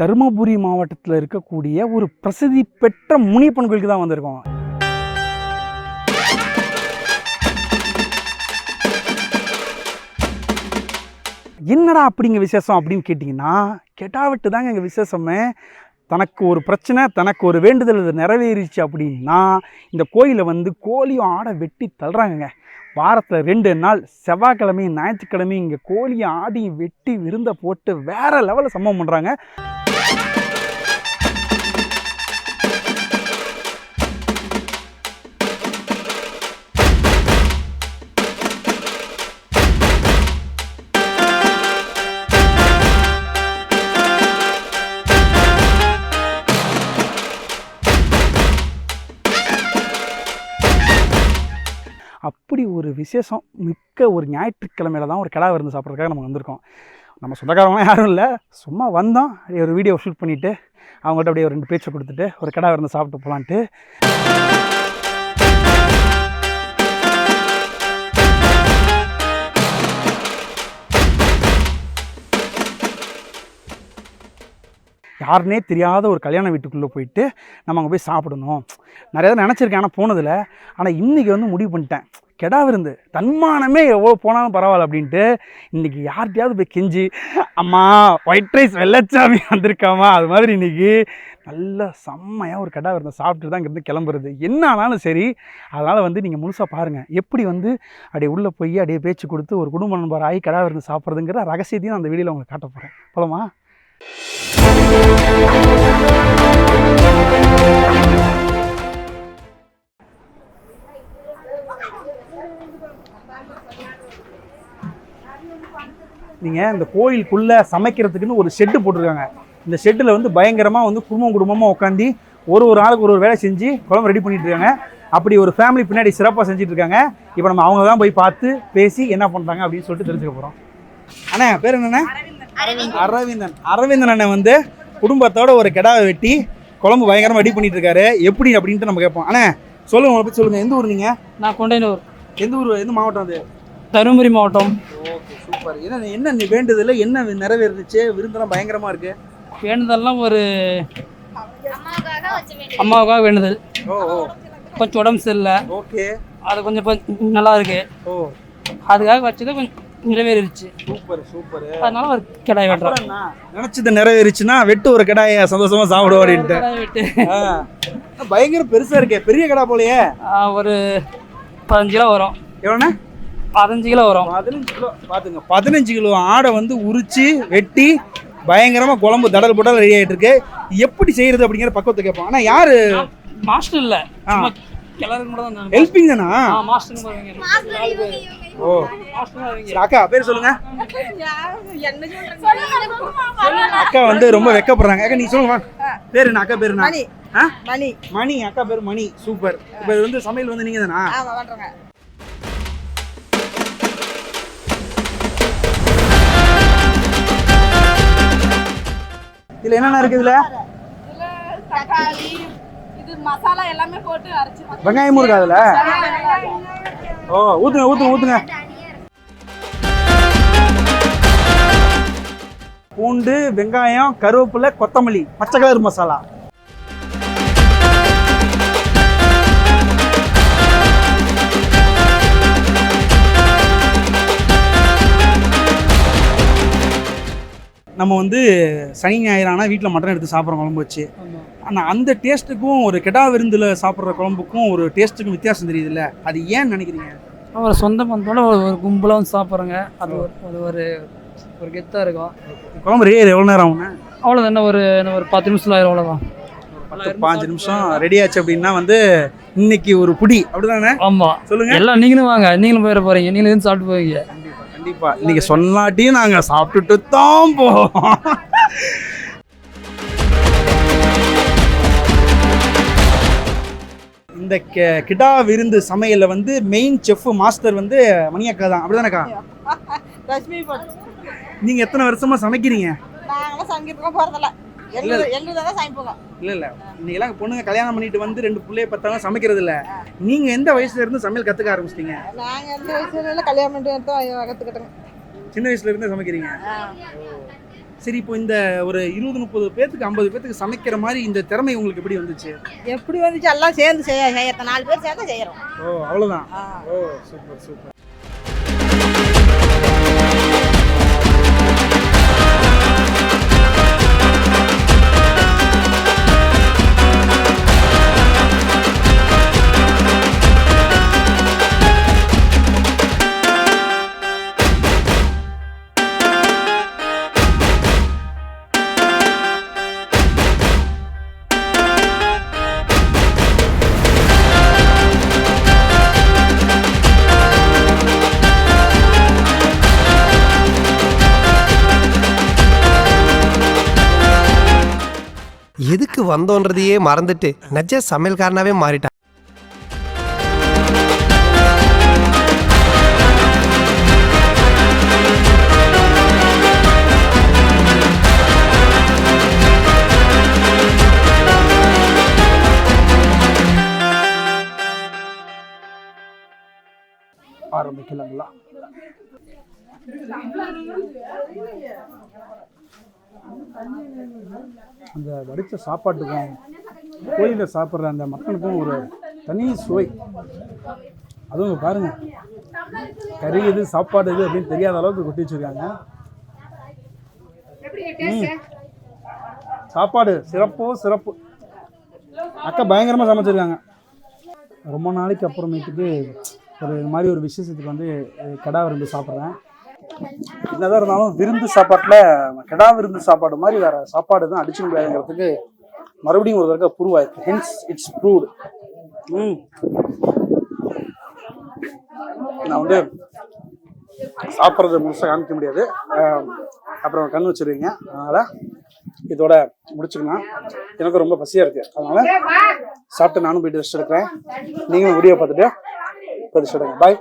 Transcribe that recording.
தருமபுரி மாவட்டத்தில் இருக்கக்கூடிய ஒரு பிரசித்தி பெற்ற முனியப்பன் கோயிலுக்கு தான் வந்திருக்கோம். என்னடா அப்படிங்க விசேஷம் அப்படின்னு கேட்டிங்கன்னா கெட்டாவிட்டு தாங்க எங்கள் விசேஷமே. தனக்கு ஒரு பிரச்சனை தனக்கு ஒரு வேண்டுதல் இது நிறைவேறிச்சு அப்படின்னா இந்த கோயிலை வந்து கோழியும் ஆடை வெட்டி தள்ளுறாங்கங்க. வாரத்தில் ரெண்டு நாள் செவ்வாய்க்கிழமையும் ஞாயிற்றுக்கிழமையும் இங்கே கோழியை ஆடியும் வெட்டி விருந்தை போட்டு வேறு லெவலில் சம்பவம் பண்ணுறாங்க அப்படி ஒரு விசேஷம் மிக்க ஒரு ஞாயிற்றுக்கிழமையில தான் ஒரு கிடா விருந்து சாப்பிட்றதுக்காக நம்ம வந்திருக்கோம். நம்ம சொந்தக்காரங்களாம் யாரும் இல்லை. சும்மா வந்தோம். அப்படியே ஒரு வீடியோ ஷூட் பண்ணிவிட்டு அவங்கள்ட்ட அப்படியே ஒரு ரெண்டு பேச்சை கொடுத்துட்டு ஒரு கிடா விருந்து சாப்பிட்டு போகலான்ட்டு யாருனே தெரியாத ஒரு கல்யாண வீட்டுக்குள்ளே போயிட்டு நம்ம அங்கே போய் சாப்பிடணும். நிறைய நினச்சிருக்கேன் ஆனால் போனதில்லை. ஆனால் இன்றைக்கி வந்து முடிவு பண்ணிட்டேன். கெடா விருந்து. தன்மானமே எவ்வளோ போனாலும் பரவாயில்ல அப்படின்ட்டு இன்றைக்கி யார்கிட்டயாவது போய் கெஞ்சி அம்மா ஒயிட் ரைஸ் வெள்ளச்சாமி வந்திருக்காமா அது மாதிரி இன்றைக்கி நல்ல செம்மையாக ஒரு கெடா விருந்தை சாப்பிட்டு தான் இங்கேருந்து கிளம்புறது. என்ன ஆனாலும் சரி அதனால் வந்து நீங்கள் முழுசாக பாருங்கள் எப்படி வந்து அப்படியே உள்ளே போய் அப்படியே பேச்சு கொடுத்து ஒரு குடும்ப நண்பர் ஆகி விருந்து சாப்பிட்றதுங்கிற ரகசியத்தையும் நான் அந்த வீடியோவில் உங்களுக்கு காட்ட போகிறேன் போலமா? நீங்கள் இந்த கோயிலுக்குள்ளே சமைக்கிறதுக்குன்னு ஒரு ஷெட்டு போட்டிருக்காங்க. இந்த ஷெட்டில் வந்து பயங்கரமாக வந்து குடும்பம் குடும்பமாக உட்காந்து ஒரு ஒரு ஆளுக்கு ஒரு ஒரு வேலை செஞ்சு குழம்பு ரெடி பண்ணிட்டு இருக்காங்க. அப்படி ஒரு ஃபேமிலி பின்னாடி சிறப்பாக செஞ்சுட்டு இருக்காங்க. இப்போ நம்ம அவங்க தான் போய் பார்த்து பேசி என்ன பண்ணுறாங்க அப்படின்னு சொல்லிட்டு தெரிஞ்சுக்க போகிறோம் அண்ணா பேர் என்னண்ணே? அரவிந்தன். அரவிந்தன். அண்ணன் வந்து குடும்பத்தோட ஒரு கிடாவை வெட்டி குழம்பு பயங்கரமாக ரெடி பண்ணிட்டு இருக்காரு. எப்படி அப்படின்ட்டு நம்ம கேட்போம். அண்ணே சொல்லுங்க உங்களை பற்றி சொல்லுங்கள் எந்த ஊர் நீங்கள் நான் கொண்டையனூர் எந்த ஊர்? எந்த மாவட்டம் அது? தருமபுரி மாவட்டம். Okay super. என்ன என்ன நீ வேண்டுதல் என்ன நிறைவேறுச்சு விருந்தெல்லாம் பயங்கரமா இருக்கு. வேண்டுதல்லாம் ஒரு அம்மாவுக்காக வேண்டுதல். ஓ ஓ. கொஞ்சம் உடம்பு சரியில்லை. ஓகே. அது கொஞ்சம் நல்லா இருக்கு. ஓ. அதுக்காக வச்சது கொஞ்சம் நிறைவேறிடுச்சு சூப்பர் சூப்பர். அதனால ஒரு கிடாய் என்ன? நினைச்சது நிறைவேறுச்சுன்னா வெட்டு ஒரு கடாய சந்தோஷமா சாப்பிடுவோம் அப்படின்ட்டு. பயங்கர பெருசா இருக்கே பெரிய கடா போலயே. ஒரு பதினஞ்சு கிலோ வரும். எவ்வளோண்ணே? பதினஞ்சு கிலோ வரும். பதினஞ்சு கிலோ பாத்துங்க பதினஞ்சு கிலோ ஆடை வந்து உரிச்சு வெட்டி பயங்கரமா குழம்பு தடல் புடல் ரெடி ஆயிட்டு இருக்கு எப்படி செய்யறது அப்படிங்கிற பக்குவத்தை கேட்போம். ஆனா யாரு? மாஸ்டர் இல்லை. ஹெல்பிங் தானா ஓ. அக்கா பேர் சொல்லுங்க. அக்கா வந்து ரொம்ப வெக்கப்படுறாங்க. அக்கா நீங்க சொல்லுங்க வா. பேரு என்ன அக்கா பேரு மணி? மணி. மணி அக்கா பேர் மணி. சூப்பர். இப்போ இது வந்து சமையல் வந்து நீங்க தானா இதுல என்னென்ன இருக்கு இதுல? தக்காளி இது மசாலா எல்லாமே போட்டு அரைச்சு வெங்காயமும் இருக்கா அதுல? ஓ ஊத்துங்க ஊத்துங்க ஊத்துங்க. பூண்டு வெங்காயம் கருவேப்பிலை கொத்தமல்லி பச்சை கலர் மசாலா. நம்ம வந்து சனி ஞாயிறு ஆனால் வீட்டில் மட்டன் எடுத்து சாப்பிட்றோம் குழம்பு வச்சு. ஆனால் அந்த டேஸ்ட்டுக்கும் ஒரு கெடா விருந்தில் சாப்பிட்ற குழம்புக்கும் ஒரு டேஸ்ட்டுக்கும் வித்தியாசம் தெரியுதுல்ல? அது ஏன் நினைக்கிறீங்க? ஒரு சொந்த பந்தோட ஒரு கும்பலாக வந்து சாப்பிட்றோங்க. அது ஒரு ஒரு ஒரு ஒரு கெத்தாக இருக்கும். குழம்பு ரெடி எவ்வளோ நேரம் ஆகுங்க? அவ்வளோதான் ஒரு என்ன ஒரு பத்து நிமிஷத்தில் ஆயிரும் அவ்வளோதான் பாஞ்சு நிமிஷம் ரெடி ஆச்சு அப்படின்னா வந்து இன்னைக்கு ஒரு புடி. அப்படிதானே? ஆமாம் சொல்லுங்க. எல்லாம் நீங்களும் வாங்க. நீங்களும் போயிட போகிறீங்க நீங்களும் சாப்பிட்டு போவீங்க. கண்டிப்பா. இன்னைக்கு சொல்லாட்டியும் நாங்க சாப்பிட்டுட்டு தான் போவோம் இந்த கிடா விருந்து சமையல்ல வந்து மெயின் செஃப் மாஸ்டர் வந்து மணியக்கா தான். அப்படிதானக்கா நீங்க எத்தனை வருஷமா சமைக்கிறீங்க? நாங்களாம் சமைக்கிறதுக்கும் போறதில்ல. இல்ல இல்ல இன்னைக்கெல்லாம் பொண்ணுங்க கல்யாணம் பண்ணிட்டு வந்து ரெண்டு பிள்ளைய பத்தாலும் சமைக்கிறது இல்ல. நீங்க எந்த வயசுல இருந்து சமையல் கத்துக்க ஆரம்பிச்சிட்டீங்க? நாங்க எந்த வயசுல கல்யாணம் பண்ணிட்டு எடுத்தோம் கத்துக்கிட்டோங்க சின்ன வயசுல இருந்தே சமைக்கிறீங்க? சரி இப்போ இந்த ஒரு இருபது முப்பது பேத்துக்கு ஐம்பது பேத்துக்கு சமைக்கிற மாதிரி இந்த திறமை உங்களுக்கு எப்படி வந்துச்சு? எப்படி வந்துச்சு? எல்லாம் சேர்ந்து செய்ய நாலு பேர் சேர்ந்து செய்யறோம். ஓ அவ்வளோதான் ஓ சூப்பர் சூப்பர். எதுக்கு வந்தோன்றதையே மறந்துட்டு நஜ சமையல்காரனாவே மாறிட்டான் ஆரம்பிக்கலாங்களா? அந்த வடித்த சாப்பாட்டுக்கும் கோயிலில் சாப்பிட்ற அந்த மக்களுக்கும் ஒரு தனி சுவை. அதுவும் பாருங்கள் கறி எது சாப்பாடு எது அப்படின்னு தெரியாத அளவுக்கு கொட்டி வச்சிருக்காங்க. ம். சாப்பாடு சிறப்போ சிறப்பு. அக்கா பயங்கரமாக சமைச்சிருக்காங்க. ரொம்ப நாளைக்கு அப்புறமேட்டுக்கு ஒரு இது மாதிரி ஒரு விசேஷத்துக்கு வந்து கடா கிடா சாப்பிட்றேன். என்னதான் இருந்தாலும் விருந்து சாப்பாட்டில் கெடா விருந்து சாப்பாடு மாதிரி வேற சாப்பாடு தான் அடிச்சு முடியாதுங்கிறதுக்கு மறுபடியும் ஒரு தடவை ப்ரூவ் ஆயிருக்கு ஹென்ஸ் இட்ஸ் ப்ரூவ்டு ம். நான் வந்து சாப்பிட்றது முழுசாக காமிக்க முடியாது. அப்புறம் கண் வச்சிருவீங்க. அதனால் இதோட முடிச்சுக்கலாம். எனக்கு ரொம்ப பசியாக இருக்குது அதனால் சாப்பிட்டு நானும் போயிட்டு ரெஸ்ட் எடுக்கிறேன். நீங்களும் வீடியோ பார்த்துட்டு போய் ரெஸ்ட் எடுங்க பாய்